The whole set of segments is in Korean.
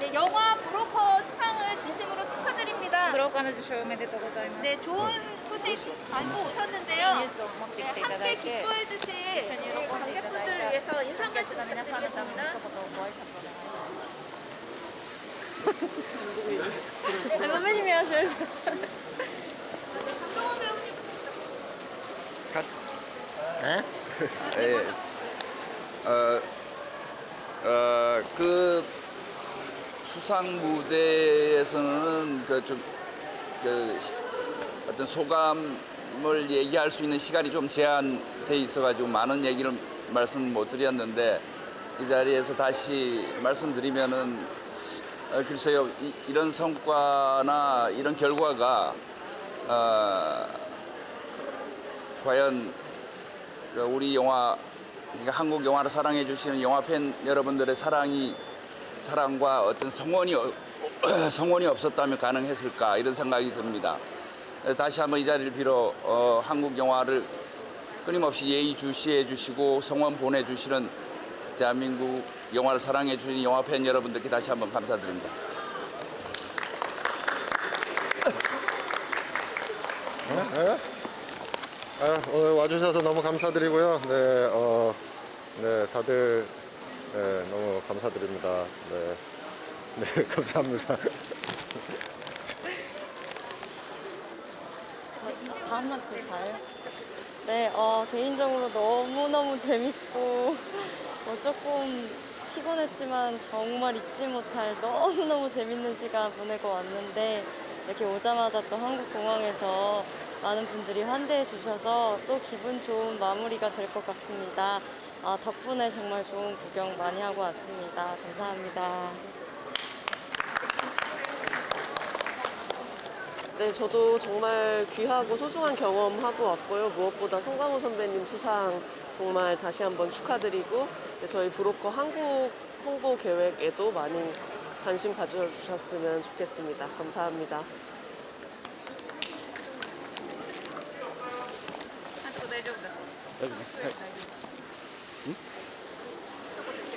네, 영화 브로커 수상을 진심으로 축하드립니다. 黒彼女証明でとうございます。 네, 좋은 소식 안고 오셨는데요. 네, 함께 기뻐해 주신 관객분들을 위해서 인사 말씀 부탁드리겠습니다. 네, 선배님이 하셔야죠. 같이. 네? 어, 어, 그 수상 무대에서는 그좀 그 어떤 소감을 얘기할 수 있는 시간이 좀 제한돼 있어가지고 많은 얘기를 말씀을 못 드렸는데 이 자리에서 다시 말씀드리면은 어, 글쎄요 이, 이런 성과나 이런 결과가 어, 과연 그 우리 영화 그러니까 한국 영화를 사랑해 주시는 영화 팬 여러분들의 사랑이 사랑과 어떤 성원이 어- 성원이 없었다면 가능했을까 이런 생각이 듭니다. 그래서 다시 한번 이 자리를 빌어 어, 한국 영화를 끊임없이 예의 주시해 주시고 성원 보내 주시는 대한민국 영화를 사랑해 주시는 영화 팬 여러분들께 다시 한번 감사드립니다. 아, 오늘 와주셔서 너무 감사드리고요. 네, 어, 네, 다들 네, 너무 감사드립니다. 네, 네, 감사합니다. 봐요. 네, 어, 개인적으로 너무너무 재밌고, 어, 조금 피곤했지만 정말 잊지 못할 너무너무 재밌는 시간 보내고 왔는데, 이렇게 오자마자 또 한국 공항에서 많은 분들이 환대해 주셔서 또 기분 좋은 마무리가 될 것 같습니다. 아, 덕분에 정말 좋은 구경 많이 하고 왔습니다. 감사합니다. 네, 저도 정말 귀하고 소중한 경험하고 왔고요. 무엇보다 송강호 선배님 수상 정말 다시 한번 축하드리고 네, 저희 브로커 한국 홍보 계획에도 많이 관심 가져주셨으면 좋겠습니다. 감사합니다. 大丈夫です大丈夫ね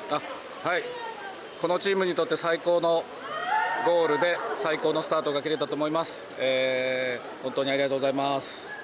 はい。あはい。このチームにとって最高のゴールで最高のスタートが切れたと思います、えー本当にありがとうございます。